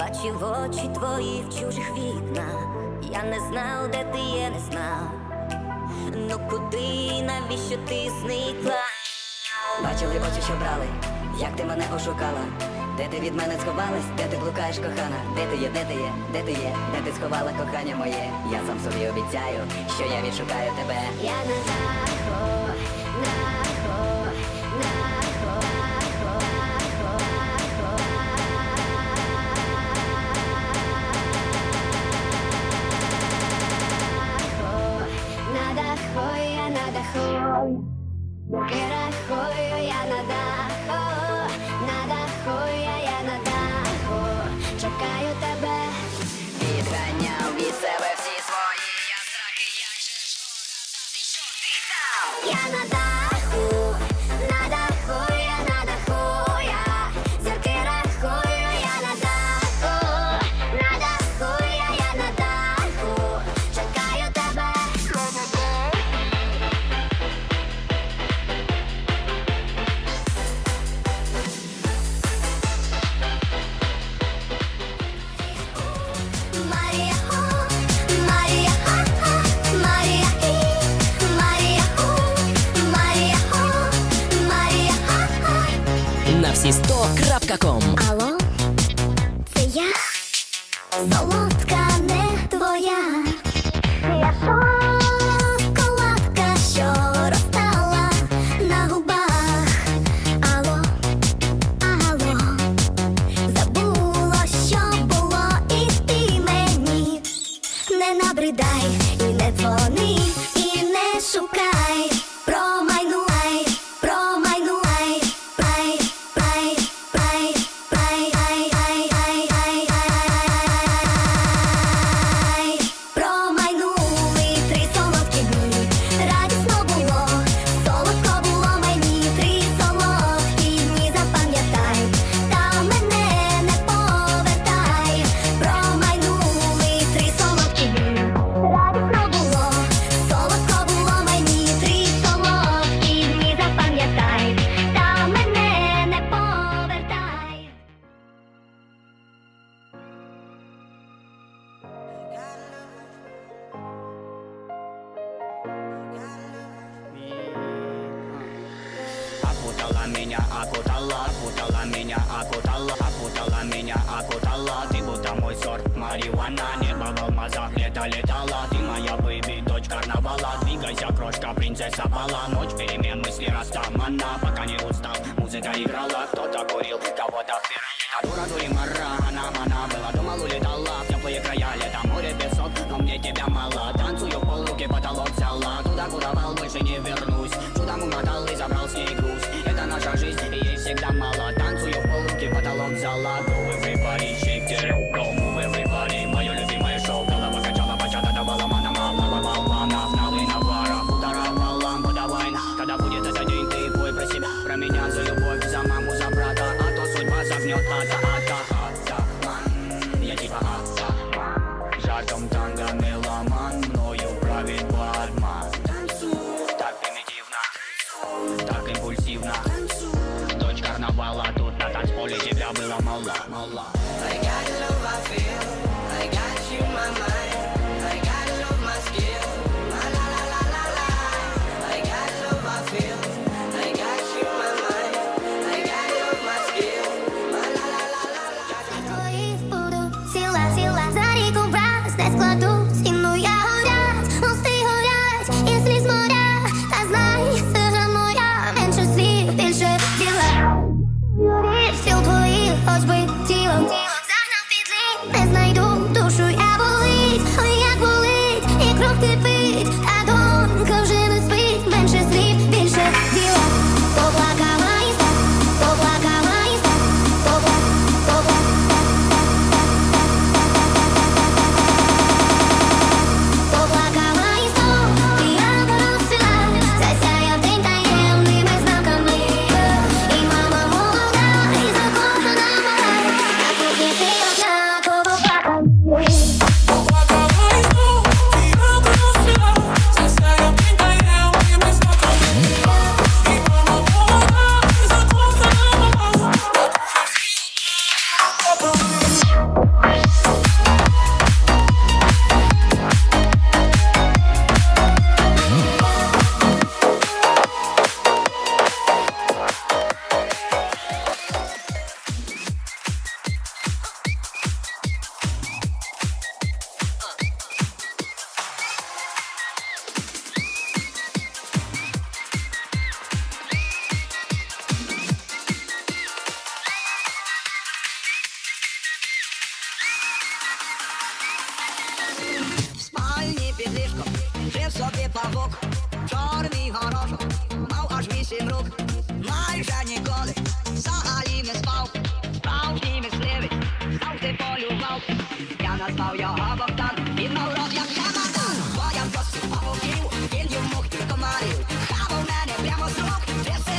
бачив очі твої в чужих вікнах. Я не знав, де ти є, не знав. Ну куди, навіщо ти зникла? Бачили очі, що брали, як ти мене ошукала. Де ти від мене сховалась, де ти блукаєш, кохана? Де ти є, де ти є, де ти є, де ти сховала кохання моє? Я сам собі обіцяю, що я відшукаю тебе. Я на даху, даху, На всі 100.com Алло, це я, солодка Окутала меня, окутала, окутала меня, окутала, окутала меня, окутала Ты будто мой сорт марихуана, небо в алмазах, лето летала Ты моя бэби, дочь карнавала, двигайся, крошка, принцесса бала Ночь перемен, мысли растамана, пока не устал, музыка играла Кто-то курил, кого-то впирали, а дура дуримара, она мана была Думал, улетала в теплые края, лето, море, песок, но мне тебя мало Танцую в пол, руки потолок взяла, туда, куда I dumb, dumb, done. Твоя просто побудил, день мог только морил Хавал мене прямо с рук, без